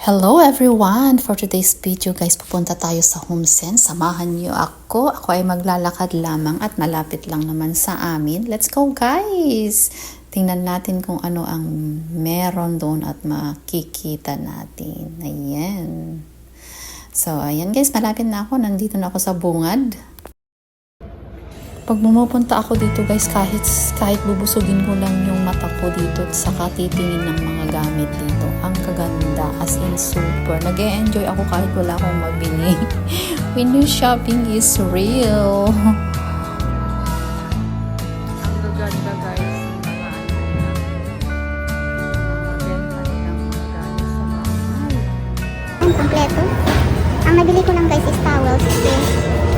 Hello everyone! For today's video guys, pupunta tayo sa HomeSense. Samahan niyo ako. Ako ay maglalakad lamang at malapit lang naman sa amin. Let's go guys! Tingnan natin kung ano ang meron doon at makikita natin. Ayan. So, ayan guys, malapit na ako. Nandito na ako sa bungad. Pag bumupunta ako dito guys, kahit, kahit bubusugin ko lang yung mata ko dito at saka titingin ng mga gamit dito. Ang kaganda, as in super. nag enjoy ako kahit wala akong mabili. Window shopping is real. Ang gaganda guys. Ano kompleto. Ang nabili ko lang guys is towels kasi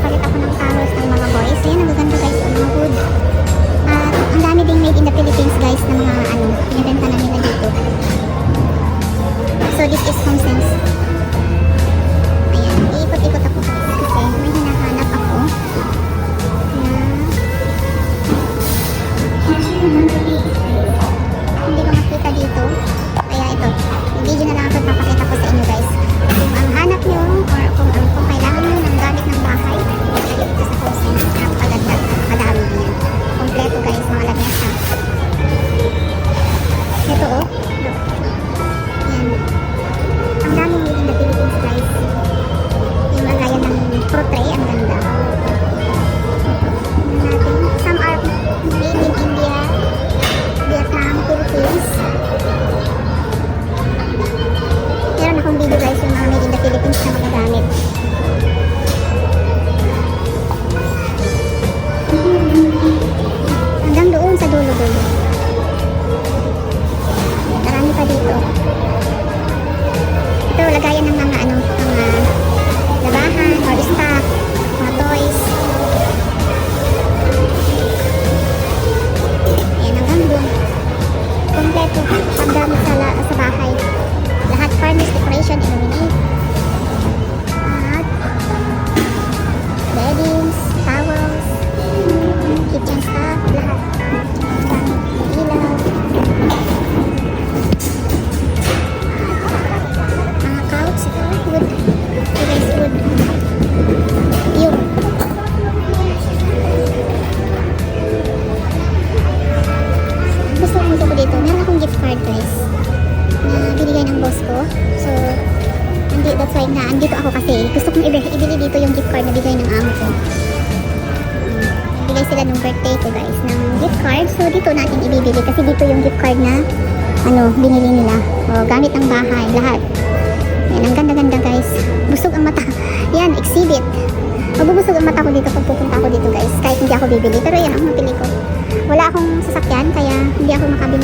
nagpapalit ako ng towels ng mga boys. Yan, ang gaganda guys, ang mga hood. At ang dami ding made in the Philippines guys na mga ano, pinibenta na nila dito. So this is home sense. Ayan, iikot-ikot why na andito ako kasi gusto kong ibili, dito yung gift card na bigay ng amo ko. Bigay sila nung birthday ko guys ng gift card. So, dito natin ibibili kasi dito yung gift card na ano, binili nila. O, gamit ng bahay, lahat. Yan, ang ganda-ganda guys. Busog ang mata. Yan, exhibit. Mabubusog ang mata ko dito pag pupunta ako dito guys. Kahit hindi ako bibili. Pero yan ang napili ko. Wala akong sasakyan kaya hindi ako makabili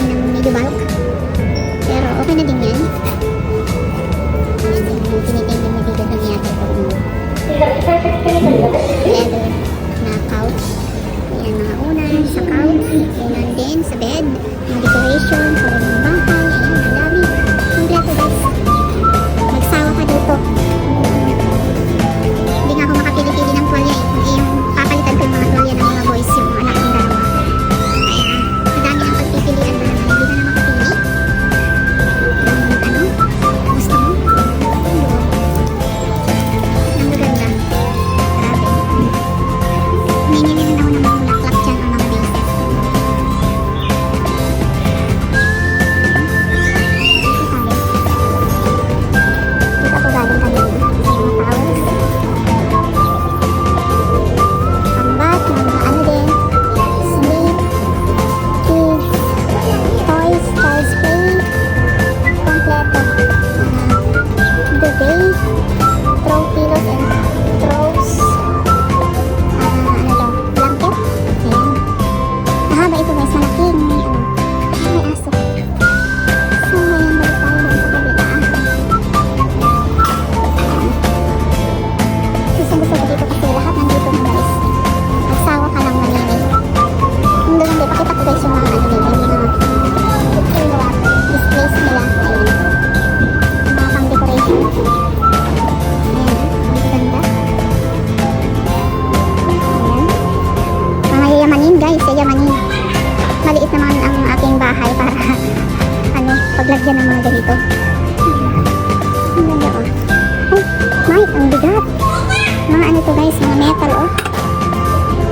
Mga ano to guys, mga metal oh.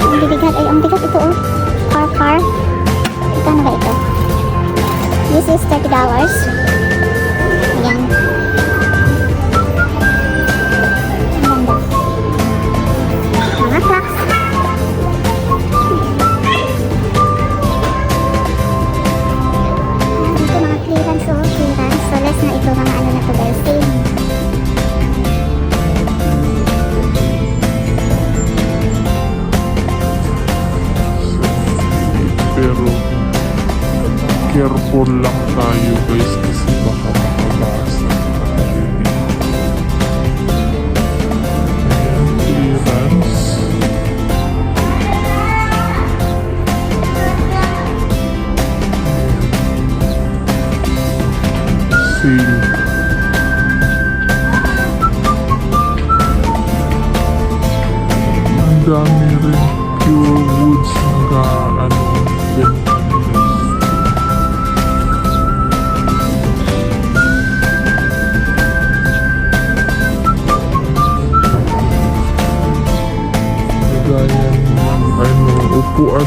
Ang bibigat, ay ang bigat ito oh. Car car. Magkano ba ito? This is $30. Careful lang tayo guys kasi baka makabasa tayo. Ayan, clearance. Sale.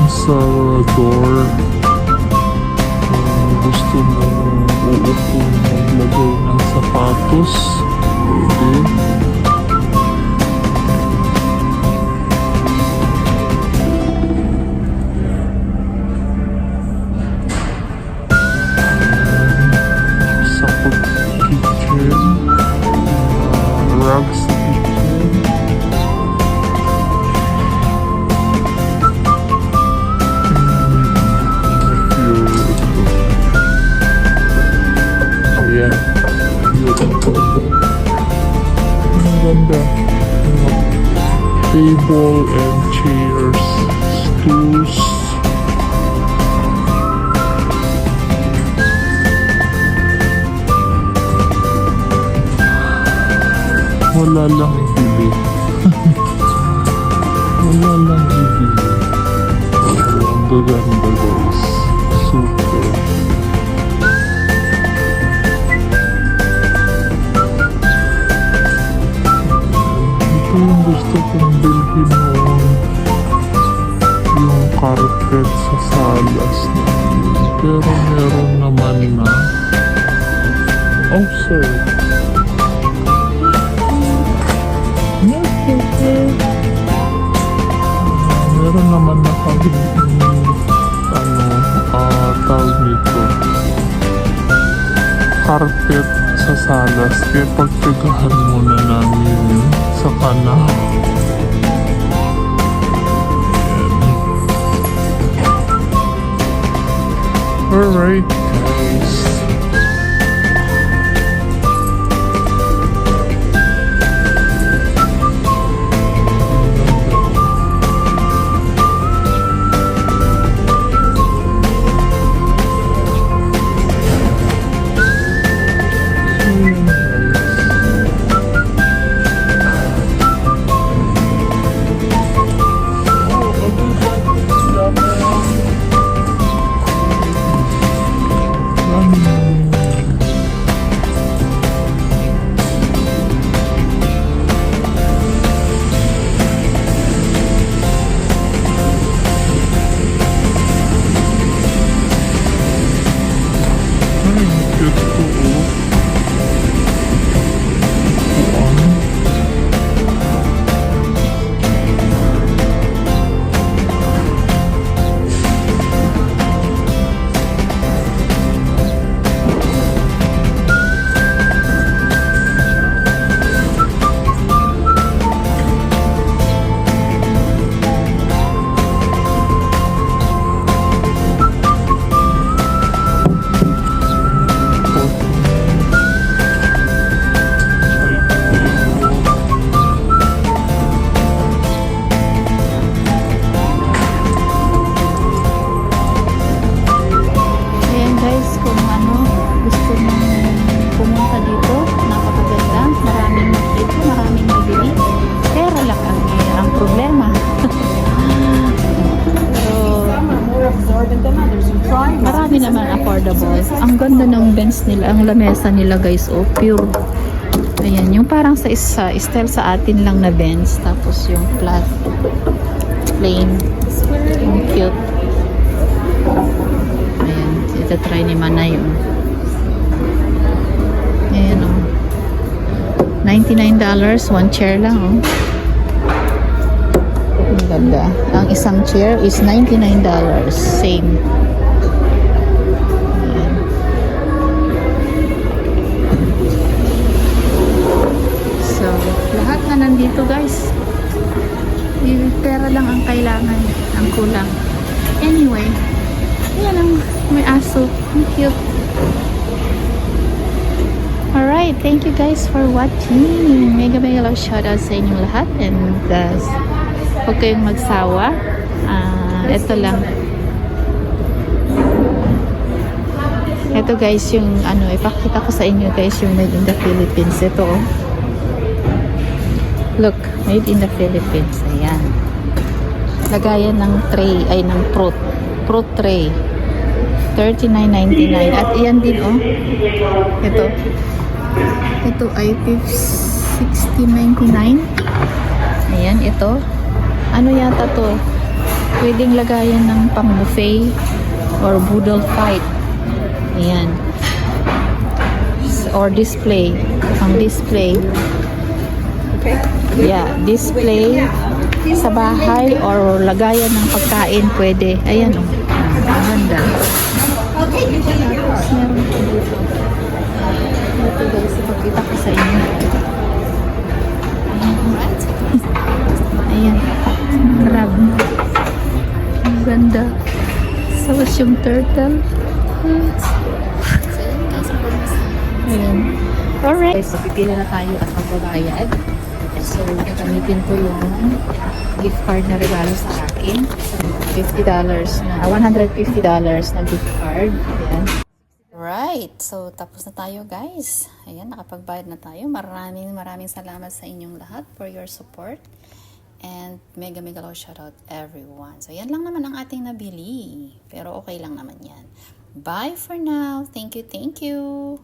Sa door. Kung gusto mo uupo maglagay ng sapatos, pwede. Table and chairs, stools. Wala lang ibili. Wala lang ibili. Ang gaganda carpet sa salas. Pero meron naman na. Oh, sir. Meron naman na kami ano, ah, tawag nito. Carpet sa salas. Kaya pagtagahan muna namin sa kanal. Alright, guys. Ganda ng bench nila, ang lamesa nila guys, oh, pure Ayan, yung parang sa isa, style sa atin lang na Benz. Tapos yung flat, plain, yung cute. Ayan, ito try ni Manay yung. Ayan o. $99, one chair lang oh. Ang ganda. Ang isang chair is $99. Same. Na nandito guys. Pera lang ang kailangan. Ang kulang. Anyway, yan ang may aso. Ang cute. Alright, thank you guys for watching. Mega mega love shoutout sa inyong lahat. And uh, huwag kayong magsawa. Ah, ito lang. Ito guys, yung ano, ipakita ko sa inyo guys yung made in the Philippines. Ito oh. Look, made in the Philippines. Ayan. Lagayan ng tray, ay ng fruit. Fruit tray. $39.99. At iyan din oh. Ito. Ito ay 60.99. Ayan, ito. Ano yata to? Pwedeng lagayan ng pang buffet or boodle fight. Ayan. Or display. Pang display. Yeah, display sa bahay or lagayan ng pagkain pwede. Ayan o. Oh. Ang ganda. Tapos meron dito. Ito guys, ipakita ko sa inyo. Ayan. Crab. Ang ganda. Tapos yung turtle. Ayan. Alright. So, pipila na tayo at magbabayad. So, gagamitin ko yung gift card na regalo sa akin. $50 na, ah, $150 na gift card. Ayan. Right. So, tapos na tayo guys. Ayan, nakapagbayad na tayo. Maraming maraming salamat sa inyong lahat for your support. And mega mega love shoutout everyone. So, yan lang naman ang ating nabili. Pero okay lang naman yan. Bye for now. Thank you, thank you.